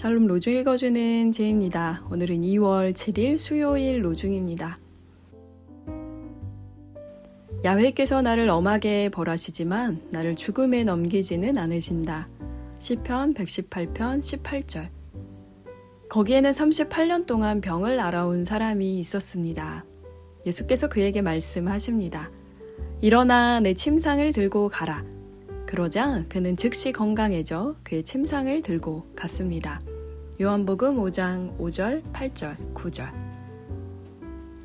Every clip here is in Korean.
샬롬 로중 읽어주는 제입니다. 오늘은 2월 7일 수요일 로중입니다. 야훼께서 나를 엄하게 벌하시지만 나를 죽음에 넘기지는 않으신다. 시편 118편 18절. 거기에는 38년 동안 병을 알아온 사람이 있었습니다. 예수께서 그에게 말씀하십니다. 일어나 내 침상을 들고 가라. 그러자 그는 즉시 건강해져 그의 침상을 들고 갔습니다. 요한복음 5장 5절, 8절, 9절.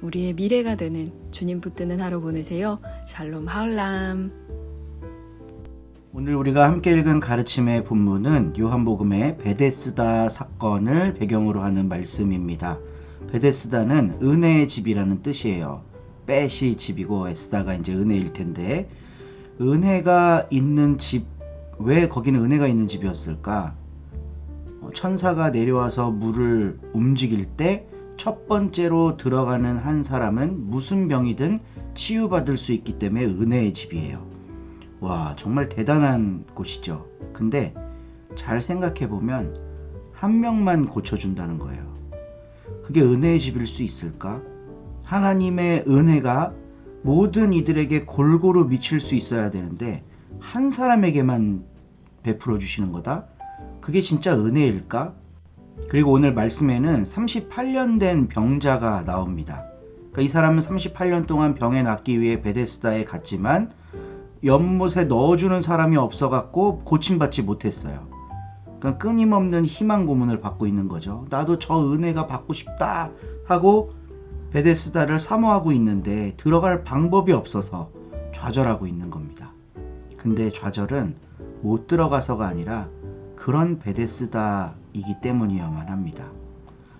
우리의 미래가 되는 주님 붙드는 하루 보내세요. 샬롬 하울람. 오늘 우리가 함께 읽은 가르침의 본문은 요한복음의 베데스다 사건을 배경으로 하는 말씀입니다. 베데스다는 은혜의 집이라는 뜻이에요. 뺏이 집이고 에스다가 이제 은혜일 텐데 은혜가 있는 집, 왜 거기는 은혜가 있는 집이었을까? 어, 천사가 내려와서 물을 움직일 때 첫 번째로 들어가는 한 사람은 무슨 병이든 치유받을 수 있기 때문에 은혜의 집이에요. 와, 정말 대단한 곳이죠. 근데 잘 생각해 보면 한 명만 고쳐준다는 거예요. 그게 은혜의 집일 수 있을까? 하나님의 은혜가 모든 이들에게 골고루 미칠 수 있어야 되는데 한 사람에게만 베풀어 주시는 거다? 그게 진짜 은혜일까? 그리고 오늘 말씀에는 38년 된 병자가 나옵니다. 그러니까 이 사람은 38년 동안 병에 낫기 위해 베데스다에 갔지만 연못에 넣어주는 사람이 없어갖고 고침받지 못했어요. 그러니까 끊임없는 희망 고문을 받고 있는 거죠. 나도 저 은혜가 받고 싶다 하고 베데스다를 사모하고 있는데 들어갈 방법이 없어서 좌절하고 있는 겁니다. 근데 좌절은 못 들어가서가 아니라 그런 베데스다이기 때문이어야만 합니다.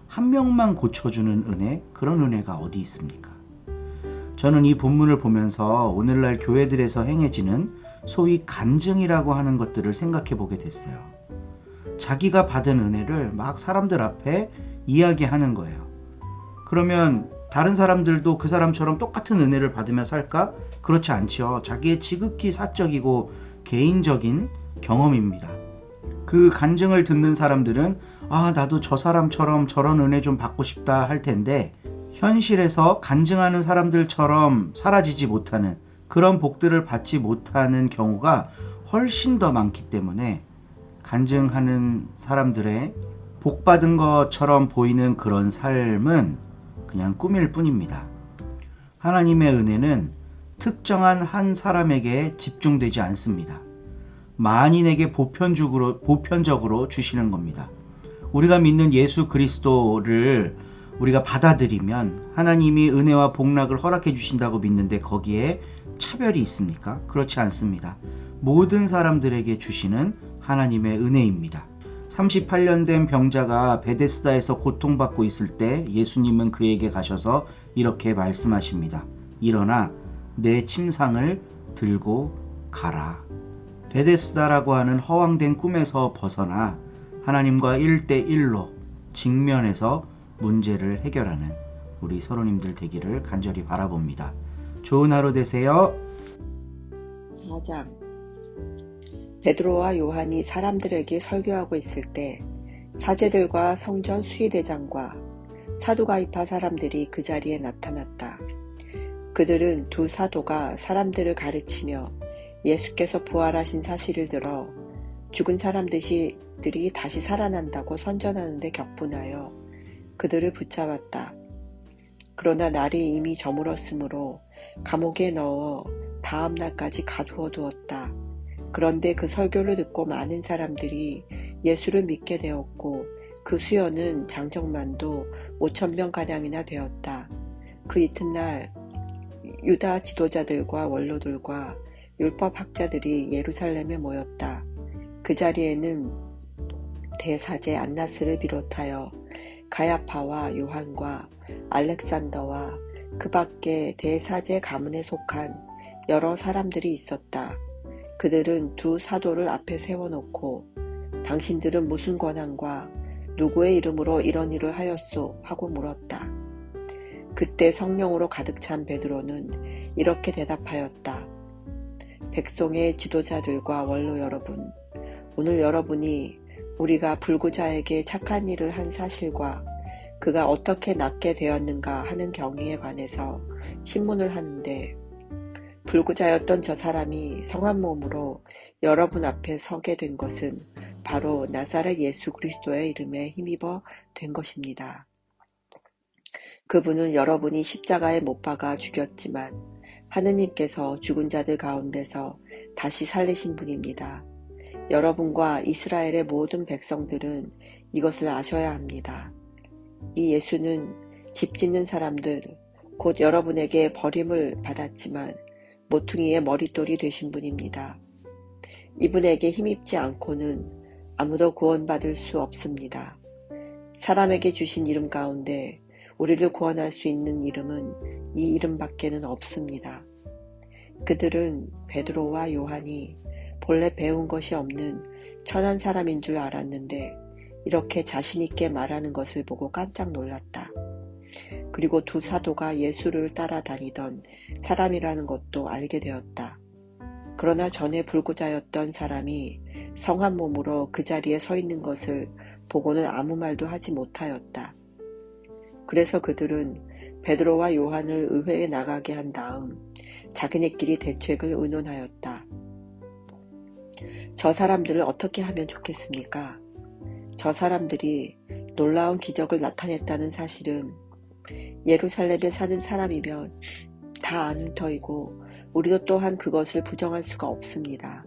한 명만 고쳐주는 은혜, 그런 은혜가 어디 있습니까? 저는 이 본문을 보면서 오늘날 교회들에서 행해지는 소위 간증이라고 하는 것들을 생각해 보게 됐어요. 자기가 받은 은혜를 막 사람들 앞에 이야기하는 거예요. 그러면 다른 사람들도 그 사람처럼 똑같은 은혜를 받으며 살까? 그렇지 않지요. 자기의 지극히 사적이고 개인적인 경험입니다. 그 간증을 듣는 사람들은 아, 나도 저 사람처럼 저런 은혜 좀 받고 싶다 할 텐데 현실에서 간증하는 사람들처럼 사라지지 못하는 그런 복들을 받지 못하는 경우가 훨씬 더 많기 때문에 간증하는 사람들의 복 받은 것처럼 보이는 그런 삶은 그냥 꿈일 뿐입니다. 하나님의 은혜는 특정한 한 사람에게 집중되지 않습니다. 만인에게 보편적으로, 보편적으로 주시는 겁니다. 우리가 믿는 예수 그리스도를 우리가 받아들이면 하나님이 은혜와 복락을 허락해 주신다고 믿는데 거기에 차별이 있습니까? 그렇지 않습니다. 모든 사람들에게 주시는 하나님의 은혜입니다. 38년 된 병자가 베데스다에서 고통받고 있을 때 예수님은 그에게 가셔서 이렇게 말씀하십니다. 일어나 내 침상을 들고 가라. 베데스다라고 하는 허황된 꿈에서 벗어나 하나님과 1대1로 직면해서 문제를 해결하는 우리 서로님들 되기를 간절히 바라봅니다. 좋은 하루 되세요. 4장 베드로와 요한이 사람들에게 설교하고 있을 때 사제들과 성전 수의대장과 사두가이파 사람들이 그 자리에 나타났다. 그들은 두 사도가 사람들을 가르치며 예수께서 부활하신 사실을 들어 죽은 사람들이 다시 살아난다고 선전하는데 격분하여 그들을 붙잡았다. 그러나 날이 이미 저물었으므로 감옥에 넣어 다음 날까지 가두어 두었다. 그런데 그 설교를 듣고 많은 사람들이 예수를 믿게 되었고 그 수요는 장정만도 5천 명 가량이나 되었다. 그 이튿날 유다 지도자들과 원로들과 율법 학자들이 예루살렘에 모였다. 그 자리에는 대사제 안나스를 비롯하여 가야파와 요한과 알렉산더와 그 밖에 대사제 가문에 속한 여러 사람들이 있었다. 그들은 두 사도를 앞에 세워놓고 당신들은 무슨 권한과 누구의 이름으로 이런 일을 하였소? 하고 물었다. 그때 성령으로 가득 찬 베드로는 이렇게 대답하였다. 백성의 지도자들과 원로 여러분, 오늘 여러분이 우리가 불구자에게 착한 일을 한 사실과 그가 어떻게 낫게 되었는가 하는 경위에 관해서 신문을 하는데 불구자였던 저 사람이 성한 몸으로 여러분 앞에 서게 된 것은 바로 나사렛 예수 그리스도의 이름에 힘입어 된 것입니다. 그분은 여러분이 십자가에 못 박아 죽였지만 하느님께서 죽은 자들 가운데서 다시 살리신 분입니다. 여러분과 이스라엘의 모든 백성들은 이것을 아셔야 합니다. 이 예수는 집 짓는 사람들, 곧 여러분에게 버림을 받았지만 모퉁이의 머릿돌이 되신 분입니다. 이분에게 힘입지 않고는 아무도 구원받을 수 없습니다. 사람에게 주신 이름 가운데 우리를 구원할 수 있는 이름은 이 이름밖에는 없습니다. 그들은 베드로와 요한이 본래 배운 것이 없는 천한 사람인 줄 알았는데 이렇게 자신있게 말하는 것을 보고 깜짝 놀랐다. 그리고 두 사도가 예수를 따라다니던 사람이라는 것도 알게 되었다. 그러나 전에 불구자였던 사람이 성한 몸으로 그 자리에 서 있는 것을 보고는 아무 말도 하지 못하였다. 그래서 그들은 베드로와 요한을 의회에 나가게 한 다음 자기네끼리 대책을 의논하였다. 저 사람들을 어떻게 하면 좋겠습니까? 저 사람들이 놀라운 기적을 나타냈다는 사실은 예루살렘에 사는 사람이면 다 아는 터이고 우리도 또한 그것을 부정할 수가 없습니다.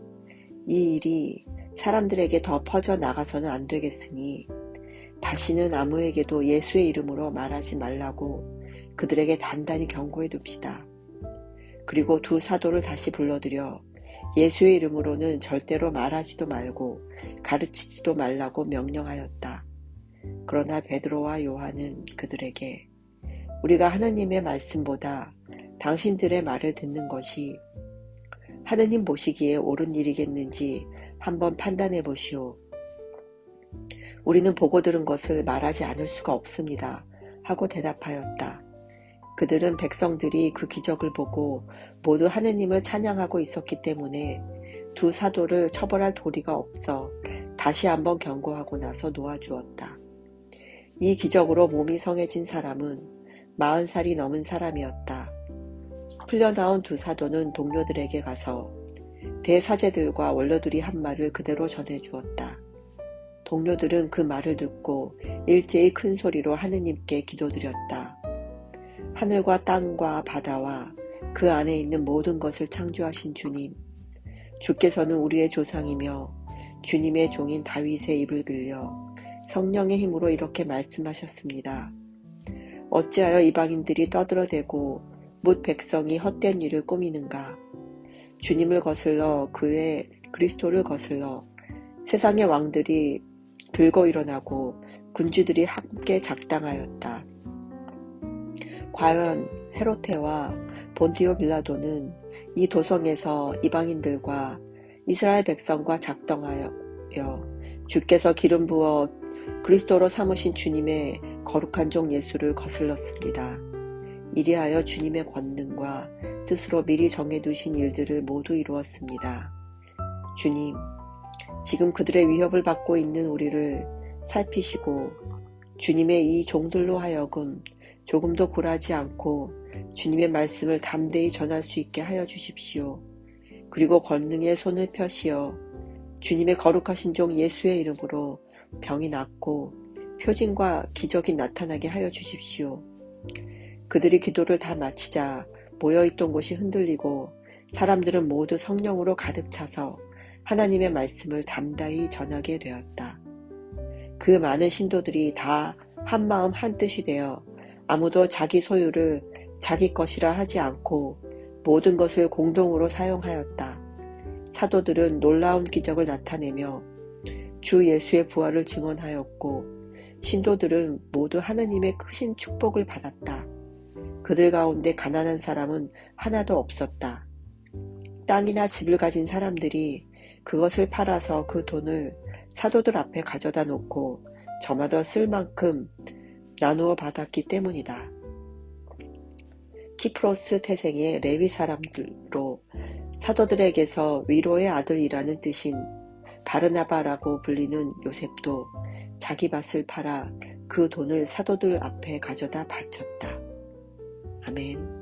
이 일이 사람들에게 더 퍼져 나가서는 안 되겠으니 다시는 아무에게도 예수의 이름으로 말하지 말라고 그들에게 단단히 경고해 둡시다. 그리고 두 사도를 다시 불러들여 예수의 이름으로는 절대로 말하지도 말고 가르치지도 말라고 명령하였다. 그러나 베드로와 요한은 그들에게 우리가 하느님의 말씀보다 당신들의 말을 듣는 것이 하느님 보시기에 옳은 일이겠는지 한번 판단해 보시오. 우리는 보고 들은 것을 말하지 않을 수가 없습니다. 하고 대답하였다. 그들은 백성들이 그 기적을 보고 모두 하느님을 찬양하고 있었기 때문에 두 사도를 처벌할 도리가 없어 다시 한번 경고하고 나서 놓아주었다. 이 기적으로 몸이 성해진 사람은 마흔 살이 넘은 사람이었다. 풀려나온 두 사도는 동료들에게 가서 대사제들과 원로들이 한 말을 그대로 전해주었다. 동료들은 그 말을 듣고 일제히 큰 소리로 하느님께 기도드렸다. 하늘과 땅과 바다와 그 안에 있는 모든 것을 창조하신 주님, 주께서는 우리의 조상이며 주님의 종인 다윗의 입을 빌려 성령의 힘으로 이렇게 말씀하셨습니다. 어찌하여 이방인들이 떠들어대고 묻 백성이 헛된 일을 꾸미는가? 주님을 거슬러 그의 그리스도를 거슬러 세상의 왕들이 들고 일어나고 군주들이 함께 작당하였다. 과연 헤로테와 본디오 빌라도는 이 도성에서 이방인들과 이스라엘 백성과 작동하여 주께서 기름 부어 그리스도로 삼으신 주님의 거룩한 종 예수를 거슬렀습니다. 이리하여 주님의 권능과 뜻으로 미리 정해두신 일들을 모두 이루었습니다. 주님, 지금 그들의 위협을 받고 있는 우리를 살피시고 주님의 이 종들로 하여금 조금도 굴하지 않고 주님의 말씀을 담대히 전할 수 있게 하여 주십시오. 그리고 권능의 손을 펴시어 주님의 거룩하신 종 예수의 이름으로 병이 낫고 표징과 기적이 나타나게 하여 주십시오. 그들이 기도를 다 마치자 모여있던 곳이 흔들리고 사람들은 모두 성령으로 가득 차서 하나님의 말씀을 담다히 전하게 되었다. 그 많은 신도들이 다 한마음 한뜻이 되어 아무도 자기 소유를 자기 것이라 하지 않고 모든 것을 공동으로 사용하였다. 사도들은 놀라운 기적을 나타내며 주 예수의 부활을 증언하였고 신도들은 모두 하느님의 크신 축복을 받았다. 그들 가운데 가난한 사람은 하나도 없었다. 땅이나 집을 가진 사람들이 그것을 팔아서 그 돈을 사도들 앞에 가져다 놓고 저마다 쓸 만큼 나누어 받았기 때문이다. 키프로스 태생의 레위 사람들로 사도들에게서 위로의 아들이라는 뜻인 바르나바라고 불리는 요셉도 자기 밭을 팔아 그 돈을 사도들 앞에 가져다 바쳤다. 아멘.